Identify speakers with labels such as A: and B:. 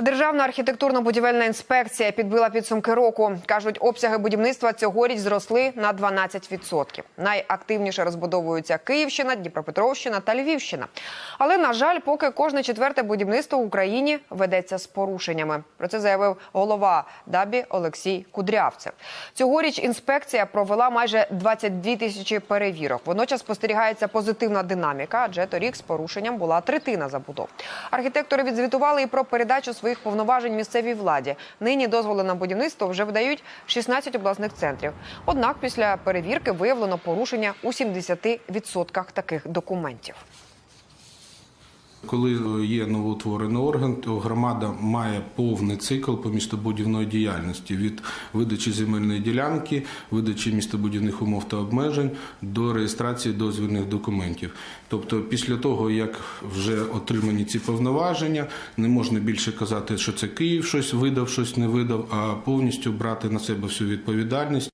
A: Державна архітектурно-будівельна інспекція підбила підсумки року. кажуть, обсяги будівництва цьогоріч зросли на 12%. Найактивніше розбудовуються Київщина, Дніпропетровщина та Львівщина. Але на жаль, поки кожне четверте будівництво в Україні ведеться з порушеннями. Про це заявив голова ДАБІ Олексій Кудрявцев. Цьогоріч інспекція провела майже 22 тисячі перевірок. Водночас спостерігається позитивна динаміка, адже торік з порушенням була третина забудов. Архітектори відзвітували і про передачу своїх повноважень місцевій владі. Нині дозволи на будівництво вже видають 16 обласних центрів. Однак після перевірки виявлено порушення у 70% таких документів.
B: Коли є новоутворений орган, то громада має повний цикл по містобудівної діяльності від видачі земельної ділянки, видачі містобудівних умов та обмежень до реєстрації дозвільних документів. Тобто, після того як вже отримані ці повноваження, не можна більше казати, що це Київ щось видав, щось не видав, а повністю брати на себе всю відповідальність.